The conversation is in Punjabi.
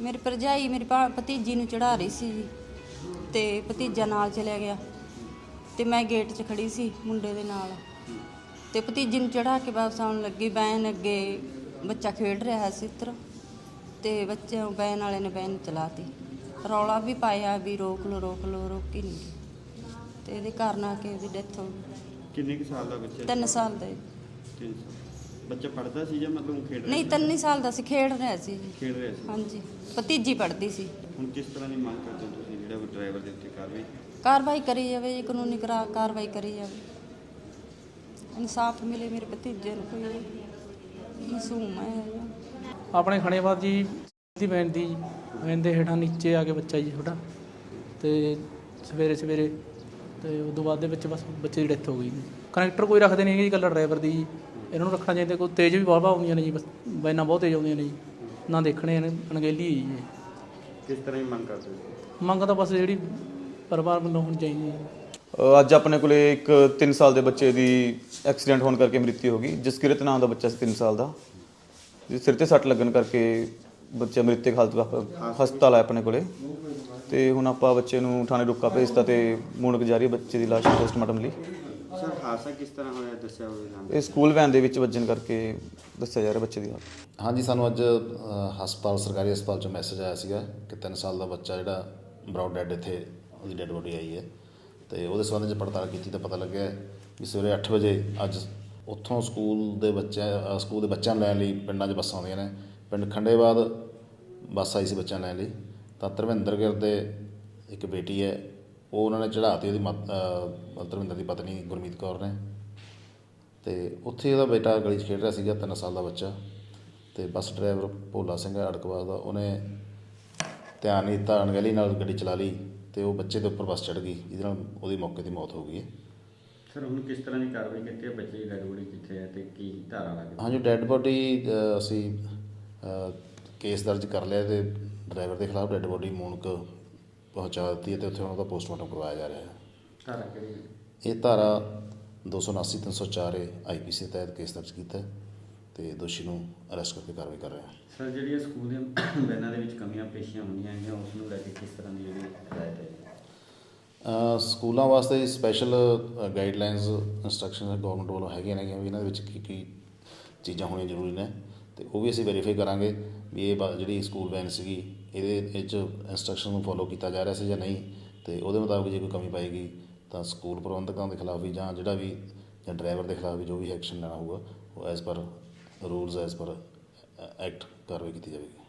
ਮੇਰੀ ਭਰਜਾਈ ਮੇਰੀ ਭਾ- ਭਤੀਜੀ ਨੂੰ ਚੜਾ ਰਹੀ ਸੀ ਜੀ ਤੇ ਭਤੀਜਾ ਨਾਲ ਚਲਿਆ ਗਿਆ ਤੇ ਮੈਂ ਗੇਟ 'ਚ ਖੜੀ ਸੀ ਮੁੰਡੇ ਦੇ ਨਾਲ ਤੇ ਭਤੀਜੀ ਨੂੰ ਚੜਾ ਕੇ ਵਾਪਸ ਆਉਣ ਲੱਗੀ ਬੈਨ ਅੱਗੇ ਬੱਚਾ ਖੇਡ ਰਿਹਾ ਸੀ ਇੱਧਰ। ਤੇ ਬੱਚੇ ਨੂੰ ਬੈਨ ਵਾਲੇ ਨੇ ਬੈਨ ਚਲਾਤੀ। ਰੌਲਾ ਵੀ ਪਾਇਆ ਵੀ ਰੋਕ ਲੋ ਰੋਕ ਲੋ ਰੋਕੀ ਨਹੀਂ ਗਈ। ਤੇ ਇਹਦੇ ਕਾਰਨ ਆ ਕੇ ਉਹਦੀ ਡੈਥ ਹੋ ਗਈ। ਕਿੰਨੇ ਕੁ ਸਾਲ ਦਾ ਬੱਚਾ ਤਿੰਨ ਸਾਲ ਦਾ ਜੀ। ਤਿੰਨ ਸਾਲ। ਬੱਚਾ ਪੜਦਾ ਸੀ ਜਾਂ ਮਤਲਬ ਖੇਡ ਰਿਹਾ ਨਹੀਂ ਸੀ? ਤਿੰਨ ਹੀ ਸਾਲ ਦਾ ਸੀ ਖੇਡ ਰਿਹਾ ਸੀ। ਜੀ ਖੇਡ ਰਿਹਾ ਸੀ। ਹਾਂਜੀ ਭਤੀਜੀ ਪੜਦੀ ਸੀ। ਹੁਣ ਕਿਸ ਤਰ੍ਹਾਂ ਦੀ ਮੰਗ ਕਰਦੇ ਹੋ ਤੁਸੀਂ ਜਿਹੜਾ ਡਰਾਈਵਰ ਦੇ ਉੱਤੇ ਕਾਰਵਾਈ? ਕਾਰਵਾਈ ਕਰੀ ਜਾਵੇ ਜੀ ਕਾਨੂੰਨੀ ਕਰਾ ਕਾਰਵਾਈ ਕਰੀ ਜਾਵੇ। ਇਨਸਾਫ ਮਿਲੇ ਮੇਰੇ ਭਤੀਜੇ ਨੂੰ ਕੋਈ। ਮਾਸੂਮ ਹੈ ਇਹ। ਆਪਣੇ ਖਣੇਬਾਦ ਜੀ ਦੀ ਵੈਨ ਦੀ ਵੈਨ ਦੇ ਹੇਠਾਂ ਨੀਚੇ ਆ ਕੇ ਬੱਚਾ ਜੀ ਛੋਟਾ। ਤੇ ਸਵੇਰੇ ਸਵੇਰੇ ਤੇ ਉਦੋਂ ਬਾਅਦ ਦੇ ਵਿੱਚ ਬਸ ਬੱਚੇ ਦੀ ਡੈਥ ਹੋ ਗਈ ਕਨੈਕਟਰ ਕੋਈ ਰੱਖਦੇ ਨਹੀਂ ਜੀ ਇਕੱਲਾ ਡਰਾਈਵਰ ਦੀ। ਜੀ ਇਹਨਾਂ ਨੂੰ ਰੱਖਣਾ ਚਾਹੀਦਾ ਕੋਈ ਤੇਜ਼ ਵੀ ਬਹੁਤ ਆਉਂਦੀਆਂ ਨੇ ਜੀ ਬਸ ਵੈਨਾਂ ਬਹੁਤ ਤੇਜ਼ ਆਉਂਦੀਆਂ ਨੇ ਜੀ। ਨਾ ਦੇਖਣੇ ਅਣਗਹਿਲੀ ਹੈ ਜੀ। ਕਿਸ ਤਰ੍ਹਾਂ ਦੀ ਮੰਗ ਕਰਦੇ ਹੋ? ਮੰਗ ਤਾਂ ਬਸ ਜਿਹੜੀ ਪਰਿਵਾਰ ਵੱਲੋਂ ਹੋਣੀ ਚਾਹੀਦੀ ਹੈ। ਅੱਜ ਆਪਣੇ ਕੋਲੇ ਇੱਕ 3 ਸਾਲ ਦੇ ਬੱਚੇ ਦੀ ਐਕਸੀਡੈਂਟ ਹੋਣ ਕਰਕੇ ਮ੍ਰਿਤੂ ਹੋ ਗਈ ਜਸਕਿਰਤ ਨਾਮ ਦਾ ਬੱਚਾ ਸੀ 3 ਸਾਲ ਦਾ। ਜਿਸ ਸਿਰ ਤੇ ਸੱਟ ਲੱਗਣ ਕਰਕੇ ਬੱਚਾ ਮ੍ਰਿਤਕ ਹਾਲਤ ਵਿੱਚ ਹਸਪਤਾਲ ਆਇਆ ਆਪਣੇ ਕੋਲੇ। ਤੇ ਹੁਣ ਆਪਾਂ ਬੱਚੇ ਨੂੰ ਥਾਣੇ ਰੁਕਾ ਭੇਜਤਾ ਤੇ ਮੂਣਕ ਜਾਰੀ ਹੈ ਬੱਚੇ ਦੀ ਲਾਸ਼ ਪੋਸਟਮਾਰਟਮ ਲਈ। ਸਰ ਹਾਦਸਾ ਕਿਸ ਤਰ੍ਹਾਂ ਹੋਇਆ ਦੱਸਿਆ ਹੋਵੇ ਇਹ ਸਕੂਲ ਵੈਨ ਦੇ ਵਿੱਚ ਵੱਜਣ ਕਰਕੇ ਦੱਸਿਆ ਜਾ ਰਿਹਾ ਬੱਚੇ ਦੀ ਹਾਲਤ। ਹਾਂਜੀ ਸਾਨੂੰ ਅੱਜ ਅ, ਹਸਪਤਾਲ ਸਰਕਾਰੀ ਹਸਪਤਾਲ ਚੋਂ ਮੈਸੇਜ ਆਇਆ ਸੀਗਾ ਕਿ 3 ਸਾਲ ਦਾ ਬੱਚਾ ਜਿਹੜਾ ਬਰਾਊਡ ਡੈਡ ਇੱਥੇ ਉਹਦੀ ਡੈਡ ਬੋਡੀ ਆਈ ਹੈ। ਤੇ ਉਹਦੇ ਸੰਬੰਧ ਵਿੱਚ ਪੜਤਾਲ ਕੀਤੀ ਤਾਂ ਪਤਾ ਲੱਗਿਆ ਕਿ ਸਵੇਰੇ 8 ਵਜੇ ਅੱਜ ਉੱਥੋਂ ਸਕੂਲ ਦੇ ਬੱਚਿਆਂ ਸਕੂਲ ਦੇ ਬੱਚਿਆਂ ਨੂੰ ਲੈਣ ਲਈ ਪਿੰਡਾਂ 'ਚ ਬੱਸਾਂ ਆਉਂਦੀਆਂ ਨੇ। ਪਿੰਡ ਖੰਡੇਬਾਦ ਬੱਸ ਆਈ ਸੀ ਬੱਚਿਆਂ ਨੂੰ ਲੈਣ ਲਈ। ਤਾਂ ਧਰਮਿੰਦਰ ਗਿਰ ਦੇ ਇੱਕ ਬੇਟੀ ਹੈ, ਉਹ ਉਹਨਾਂ ਨੇ ਚੜਾਤੀ ਉਹਦੀ ਮਾਤ- ਧਰਮਿੰਦਰ ਦੀ ਪਤਨੀ ਗੁਰਮੀਤ ਕੌਰ ਨੇ। ਅਤੇ ਉੱਥੇ ਉਹਦਾ ਬੇਟਾ ਗਲੀ 'ਚ ਖੇਡ ਰਿਹਾ ਸੀਗਾ, ਤਿੰਨ ਸਾਲ ਦਾ ਬੱਚਾ। ਅਤੇ ਬੱਸ ਡਰਾਈਵਰ ਭੋਲਾ ਸਿੰਘ ਹੈ ਅੜਕਵਾਸ ਦਾ, ਉਹਨੇ ਧਿਆਨ ਨਹੀਂ ਦਿੱਤਾ ਅਣਗਹਿਲੀ ਨਾਲ ਗੱਡੀ ਚਲਾ ਲਈ ਅਤੇ ਉਹ ਬੱਚੇ ਦੇ ਉੱਪਰ ਬੱਸ ਚੜ ਗਈ। ਜਿਹਦੇ ਨਾਲ ਉਹਦੀ ਮੌਕੇ ਦੀ ਮੌਤ ਹੋ ਗਈ ਹੈ। ਸਰ ਹੁਣ ਕਿਸ ਤਰ੍ਹਾਂ ਦੀ ਕਾਰਵਾਈ ਕੀਤੀ ਹੈ? ਬੱਚੇ ਦੀ ਡੈਡ ਬੋਡੀ ਕਿੱਥੇ ਹੈ ਤੇ ਕੀ ਧਾਰਾ ਲੱਗਦੀ ਹਾਂਜੀ ਡੈੱਡ ਬੋਡੀ ਅਸੀਂ ਅ, ਕੇਸ ਦਰਜ ਕਰ ਲਿਆ ਤੇ ਡਰਾਈਵਰ ਦੇ ਖਿਲਾਫ ਡੈੱਡ ਬੋਡੀ ਮੂਨਕ ਪਹੁੰਚਾ ਦਿੱਤੀ ਹੈ ਤੇ ਉੱਥੇ ਉਹਨਾਂ ਦਾ ਪੋਸਟਮਾਰਟਮ ਕਰਵਾਇਆ ਜਾ ਰਿਹਾ ਹੈ। ਧਾਰਾ ਕਿਹੜੀ ਇਹ ਧਾਰਾ 279 304 ਏ ਆਈਪੀਸੀ ਤਹਿਤ ਕੇਸ ਦਰਜ ਕੀਤਾ ਹੈ ਤੇ ਦੋਸ਼ੀ ਨੂੰ ਅਰੈਸਟ ਕਰਕੇ ਕਾਰਵਾਈ ਕਰ ਰਹੇ ਹਾਂ। ਸਰ ਜਿਹੜੀਆਂ ਸਕੂਲ ਦੀਆਂ ਵੈਨਾਂ ਦੇ ਵਿੱਚ ਕਮੀਆਂ ਪੇਸ਼ੀਆਂ ਹੁੰਦੀਆਂ ਹੈਗੀਆਂ ਉਸ ਨੂੰ ਲੈ ਕੇ ਕਿਸ ਤਰ੍ਹਾਂ ਦੀ ਜਿਹੜੀ ਹਦਾਇਤ ਹੈ? ਸਕੂਲਾਂ ਵਾਸਤੇ ਸਪੈਸ਼ਲ ਗਾਈਡਲਾਈਨਸ ਇੰਸਟਰਕਸ਼ਨ ਗੌਰਮੈਂਟ ਵੱਲੋਂ ਹੈਗੀਆਂ ਨੇਗੀਆਂ ਵੀ ਇਹਨਾਂ ਦੇ ਵਿੱਚ ਕੀ ਕੀ ਚੀਜ਼ਾਂ ਹੋਣੀਆਂ ਜ਼ਰੂਰੀ ਨੇ ਅਤੇ ਉਹ ਵੀ ਅਸੀਂ ਵੈਰੀਫਾਈ ਕਰਾਂਗੇ ਵੀ ਇਹ ਬ- ਜਿਹੜੀ ਸਕੂਲ ਵੈਨ ਸੀਗੀ, ਇਹਦੇ ਇਹ 'ਚ ਇੰਸਟਰਕਸ਼ਨ ਨੂੰ ਫੋਲੋ ਕੀਤਾ ਜਾ ਰਿਹਾ ਸੀ ਜਾਂ ਨਹੀਂ ਅਤੇ ਉਹਦੇ ਮੁਤਾਬਕ ਜੇ ਕੋਈ ਕਮੀ ਪਾਏਗੀ ਤਾਂ ਸਕੂਲ ਪ੍ਰਬੰਧਕਾਂ ਦੇ ਖਿਲਾਫ ਵੀ ਜਾਂ ਜਿਹੜਾ ਵੀ, ਜਾਂ ਡਰਾਈਵਰ ਦੇ ਖਿਲਾਫ ਵੀ ਜੋ ਵੀ ਐਕਸ਼ਨ ਲੈਣਾ ਹੋਊਗਾ, ਉਹ as per rules as per act ਕਾਰਵਾਈ ਕੀਤੀ ਜਾਵੇਗੀ।